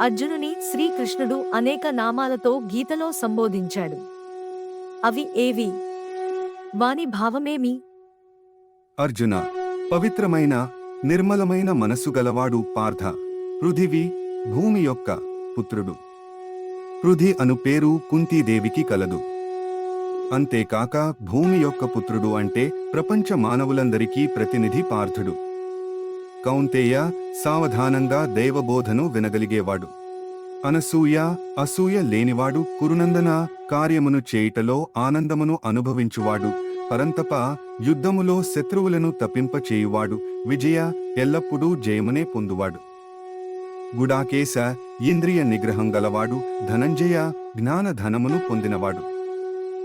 అర్జునుని శ్రీకృష్ణుడు అనేక నామాలతో గీతలో సంబోధించాడు. అవి ఏవి? వాని భావమేమి? అర్జున పవిత్రమైన నిర్మలమైన మనస్సు గలవాడు పార్థ పృథివీ భూమి యొక్క పుత్రుడు. పృథి అను పేరు కుంతీదేవికి కలదు. అంతేకాక భూమి యొక్క పుత్రుడు అంటే ప్రపంచ మానవులందరికీ ప్రతినిధి పార్థుడు. కౌంతేయ సావధానంగా దైవబోధను వినగలిగేవాడు. అనసూయ అసూయ లేనివాడు కురునందన కార్యమును చేయుటలో ఆనందమును అనుభవించువాడు. పరంతప యుద్ధములో శత్రువులను తప్పింపచేయువాడు విజయ ఎల్లప్పుడూ జయమునే పొందువాడు. గుడాకేశ ఇంద్రియ నిగ్రహం గలవాడు. ధనంజయ జ్ఞాన ధనమును పొందినవాడు.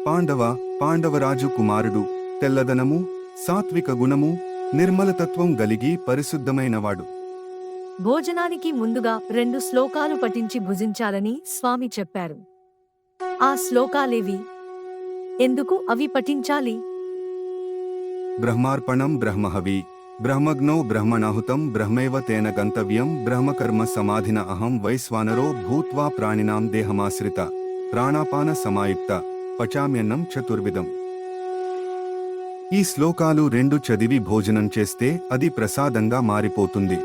పాండవ పాండవరాజు కుమారుడు. తెల్లదనము సాత్విక గుణము నిర్మలతత్వం గలిగి పరిశుద్ధమైనవాడు. భోజనానికి ముందుగా రెండు శ్లోకాలు పఠించి భుజించాలని స్వామి చెప్పారు. ఆ శ్లోకాలేవి? ఎందుకు అవి పఠించాలి? బ్రహ్మార్పణం బ్రహ్మహవి బ్రహ్మగ్నో బ్రహ్మణాహుతం బ్రహ్మేవ తేన గంతవ్యం బ్రహ్మకర్మ సమాధిన అహం వైశ్వానరో భూత్వా ప్రాణినాం దేహమాశ్రిత ప్రాణాపాన సమాయుక్త పచామ్యన్నం చతుర్విధం. ఈ శ్లోకాలు రెండు చదివి భోజనం చేస్తే అది ప్రసాదంగా మారిపోతుంది.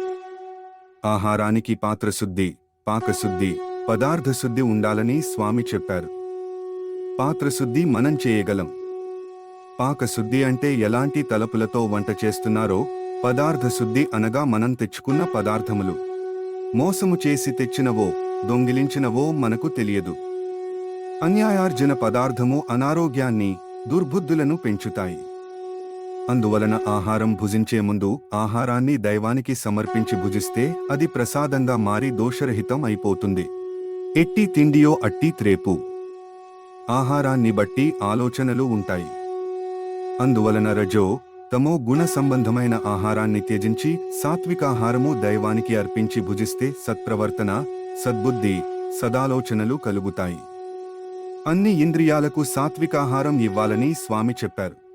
ఆహారానికి పాత్రశుద్ధి పాకశుద్ధి పదార్థశుద్ధి ఉండాలని స్వామి చెప్పారు. పాత్రశుద్ధి మనం చేయగలం. పాకశుద్ధి అంటే ఎలాంటి తలపులతో వంట చేస్తున్నారో పదార్థశుద్ధి అనగా మనం తెచ్చుకున్న పదార్థములు. మోసము చేసి తెచ్చినవో దొంగిలించినవో మనకు తెలియదు. అన్యాయార్జన పదార్థము అనారోగ్యాన్ని దుర్బుద్ధులను పెంచుతాయి. అందువలన ఆహారం భుజించే ముందు ఆహారాన్ని దైవానికి సమర్పించి భుజిస్తే అది ప్రసాదంగా మారి దోషరహితం అయిపోతుంది. ఎట్టి తిండియో అట్టి త్రేపు. ఆహారాన్ని బట్టి ఆలోచనలు ఉంటాయి. అందువలన రజో తమో గుణ సంబంధమైన ఆహారాన్ని త్యజించి సాత్వికాహారము దైవానికి అర్పించి భుజిస్తే సత్ప్రవర్తన సద్బుద్ధి సదాలోచనలు కలుగుతాయి. అన్ని ఇంద్రియాలకు సాత్వికాహారం ఇవ్వాలని స్వామి చెప్పారు.